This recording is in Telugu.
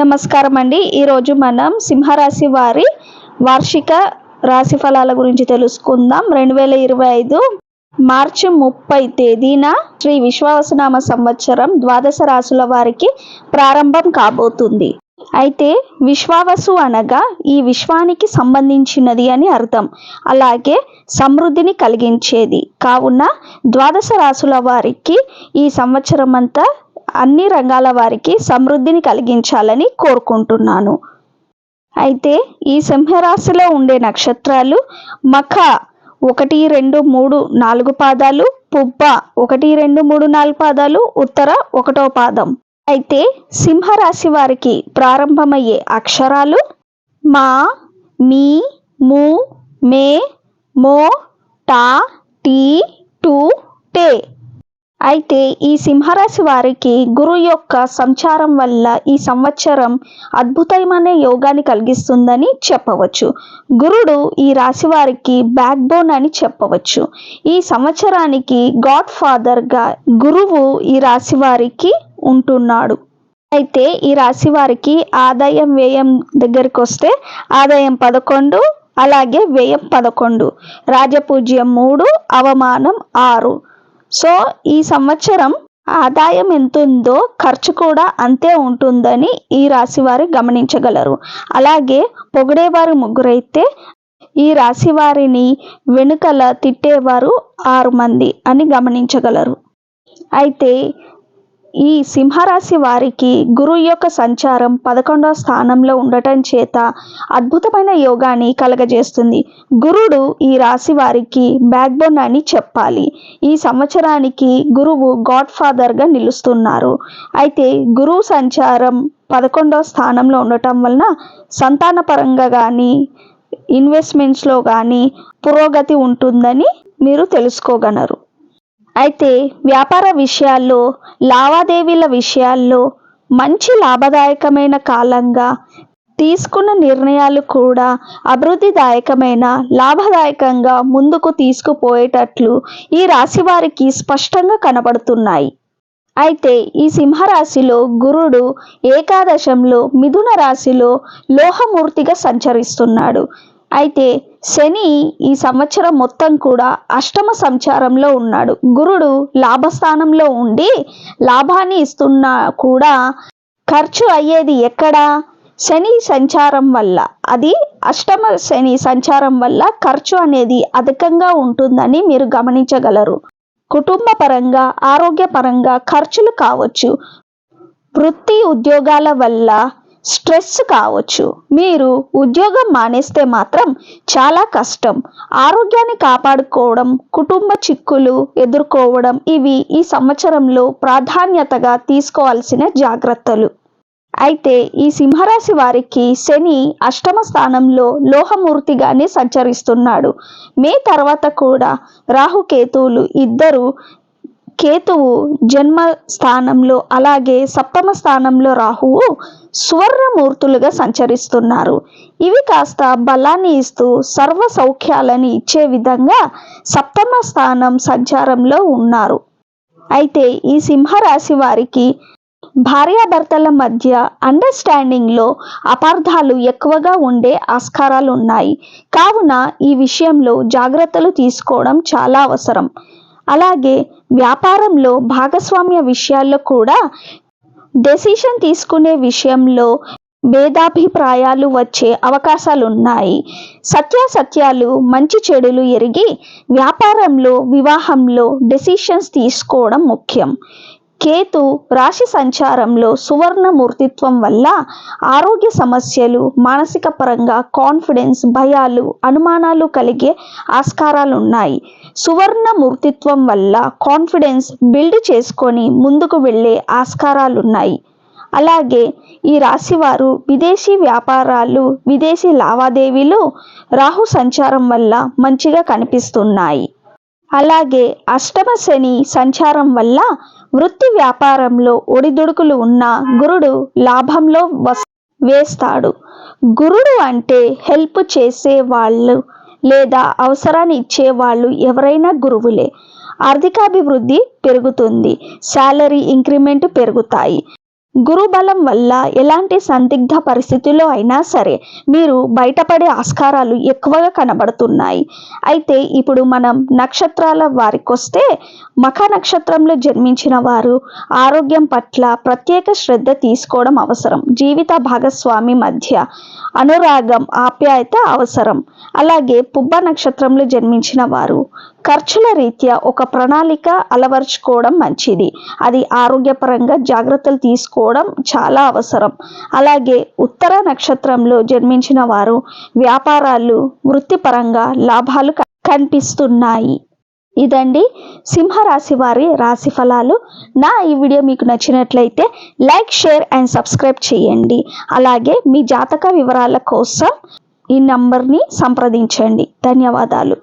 నమస్కారం అండి ఈరోజు మనం సింహరాశి వారి వార్షిక రాశి ఫలాల గురించి తెలుసుకుందాం. రెండు వేల ఇరవై ఐదు మార్చి ముప్పై తేదీన శ్రీ విశ్వావసనామ సంవత్సరం ద్వాదశ రాశుల వారికి ప్రారంభం కాబోతుంది. అయితే విశ్వావసు అనగా ఈ విశ్వానికి సంబంధించినది అని అర్థం. అలాగే సమృద్ధిని కలిగించేది. కావున ద్వాదశ రాశుల వారికి ఈ సంవత్సరం అంతా అన్ని రంగాల వారికి సమృద్ధిని కలిగించాలని కోరుకుంటున్నాను. అయితే ఈ సింహరాశిలో ఉండే నక్షత్రాలు మఖ ఒకటి రెండు మూడు నాలుగు పాదాలు పుబ్బ ఒకటి రెండు మూడు నాలుగు పాదాలు ఉత్తర ఒకటో పాదం. అయితే సింహరాశి వారికి ప్రారంభమయ్యే అక్షరాలు మా మీ ము మే మో టా టీ టు టే. అయితే ఈ సింహరాశి వారికి గురు యొక్క సంచారం వల్ల ఈ సంవత్సరం అద్భుతమైన యోగాన్ని కలిగిస్తుందని చెప్పవచ్చు. గురుడు ఈ రాశి వారికి బ్యాక్ బోన్ అని చెప్పవచ్చు. ఈ సంవత్సరానికి గాడ్ ఫాదర్గా గురువు ఈ రాశి వారికి ఉంటున్నాడు. అయితే ఈ రాశి వారికి ఆదాయం వ్యయం దగ్గరికి వస్తే ఆదాయం పదకొండు అలాగే వ్యయం పదకొండు. రాజపూజ్యం మూడు అవమానం ఆరు. సో ఈ సంవత్సరం ఆదాయం ఎంత ఉందో ఖర్చు కూడా అంతే ఉంటుందని ఈ రాశి వారు గమనించగలరు. అలాగే పొగిడేవారు ముగ్గురైతే ఈ రాశి వారిని వెనుకల తిట్టేవారు ఆరు మంది అని గమనించగలరు. అయితే ఈ సింహరాశి వారికి గురు యొక్క సంచారం పదకొండవ స్థానంలో ఉండటం చేత అద్భుతమైన యోగాన్ని కలగజేస్తుంది. గురుడు ఈ రాశి వారికి బ్యాక్ బోన్ అని చెప్పాలి. ఈ సంవత్సరానికి గురువు గాడ్ ఫాదర్గా నిలుస్తున్నారు. అయితే గురువు సంచారం పదకొండవ స్థానంలో ఉండటం వలన సంతానపరంగా కానీ ఇన్వెస్ట్మెంట్స్లో కానీ పురోగతి ఉంటుందని మీరు తెలుసుకోగలరు. అయితే వ్యాపార విషయాల్లో లావాదేవీల విషయాల్లో మంచి లాభదాయకమైన కాలంగా తీసుకున్న నిర్ణయాలు కూడా అభివృద్ధిదాయకమైన లాభదాయకంగా ముందుకు తీసుకుపోయేటట్లు ఈ రాశి వారికి స్పష్టంగా కనబడుతున్నాయి. అయితే ఈ సింహరాశిలో గురుడు ఏకాదశంలో మిథున రాశిలో లోహమూర్తిగా సంచరిస్తున్నాడు. అయితే శని ఈ సంవత్సరం మొత్తం కూడా అష్టమ సంచారంలో ఉన్నాడు. గురుడు లాభస్థానంలో ఉండి లాభాన్ని ఇస్తున్నా కూడా ఖర్చు అయ్యేది ఎక్కడ? శని సంచారం వల్ల. అది అష్టమ శని సంచారం వల్ల ఖర్చు అనేది అధికంగా ఉంటుందని మీరు గమనించగలరు. కుటుంబ పరంగా ఆరోగ్యపరంగా ఖర్చులు కావచ్చు. వృత్తి ఉద్యోగాల వల్ల స్ట్రెస్ కావచ్చు. మీరు ఉద్యోగం మానేస్తే మాత్రం చాలా కష్టం. ఆరోగ్యాన్ని కాపాడుకోవడం కుటుంబ చిక్కులు ఎదుర్కోవడం ఇవి ఈ సంవత్సరంలో ప్రాధాన్యతగా తీసుకోవాల్సిన జాగ్రత్తలు. అయితే ఈ సింహరాశి వారికి శని అష్టమ స్థానంలో లోహమూర్తిగానే సంచరిస్తున్నాడు. మే తర్వాత కూడా రాహుకేతువులు ఇద్దరు కేతువు జన్మ స్థానంలో అలాగే సప్తమ స్థానంలో రాహువు సువర్ణమూర్తులుగా సంచరిస్తున్నారు. ఇవి కాస్త బలాన్ని ఇస్తూ సర్వ సౌఖ్యాలని ఇచ్చే విధంగా సప్తమ స్థానం సంచారంలో ఉన్నారు. అయితే ఈ సింహరాశి వారికి భార్యాభర్తల మధ్య అండర్స్టాండింగ్లో అపార్థాలు ఎక్కువగా ఉండే ఆస్కారాలు ఉన్నాయి. కావున ఈ విషయంలో జాగ్రత్తలు తీసుకోవడం చాలా అవసరం. అలాగే వ్యాపారంలో భాగస్వామ్య విషయాల్లో కూడా డెసిషన్ తీసుకునే విషయంలో భేదాభిప్రాయాలు వచ్చే అవకాశాలు ఉన్నాయి సత్యాసత్యాలు మంచి చెడులు ఎరిగి వ్యాపారంలో వివాహంలో డెసిషన్స్ తీసుకోవడం ముఖ్యం. కేతు రాశి సంచారంలో సువర్ణ మూర్తిత్వం వల్ల ఆరోగ్య సమస్యలు మానసిక పరంగా కాన్ఫిడెన్స్ భయాలు అనుమానాలు కలిగే ఆస్కారాలు ఉన్నాయి సువర్ణ మూర్తిత్వం వల్ల కాన్ఫిడెన్స్ బిల్డ్ చేసుకొని ముందుకు వెళ్ళే ఆస్కారాలు ఉన్నాయి అలాగే ఈ రాశివారు విదేశీ వ్యాపారాలు విదేశీ లావాదేవీలు రాహు సంచారం వల్ల మంచిగా కనిపిస్తున్నాయి. అలాగే అష్టమ శని సంచారం వల్ల వృత్తి వ్యాపారంలో ఒడిదుడుకులు ఉన్న గురుడు లాభంలో వస్ వేస్తాడు. గురుడు అంటే హెల్ప్ చేసే వాళ్ళు లేదా అవసరాన్ని ఇచ్చే వాళ్ళు ఎవరైనా గురువులే. ఆర్థికాభివృద్ధి పెరుగుతుంది. శాలరీ ఇంక్రిమెంట్ పెరుగుతాయి. గురుబలం వల్ల ఎలాంటి సందిగ్ధ పరిస్థితుల్లో అయినా సరే మీరు బయటపడే ఆస్కారాలు ఎక్కువగా కనబడుతున్నాయి. అయితే ఇప్పుడు మనం నక్షత్రాల వారికి వస్తే మఖ నక్షత్రంలో జన్మించిన వారు ఆరోగ్యం పట్ల ప్రత్యేక శ్రద్ధ తీసుకోవడం అవసరం. జీవిత భాగస్వామి మధ్య అనురాగం ఆప్యాయత అవసరం. అలాగే పుబ్బ నక్షత్రంలో జన్మించిన వారు ఖర్చుల రీత్యా ఒక ప్రణాళిక అలవర్చుకోవడం మంచిది. అది ఆరోగ్యపరంగా జాగ్రత్తలు చేసుకోవడం చాలా అవసరం. అలాగే ఉత్తర నక్షత్రంలో జన్మించిన వారు వ్యాపారాలు వృత్తిపరంగా లాభాలు కనిపిస్తున్నాయి ఇదండి సింహరాశి వారి రాశి ఫలాలు. నా ఈ వీడియో మీకు నచ్చినట్లయితే లైక్ షేర్ అండ్ సబ్స్క్రైబ్ చేయండి. అలాగే మీ జాతక వివరాల కోసం ఈ నంబర్ని సంప్రదించండి. ధన్యవాదాలు.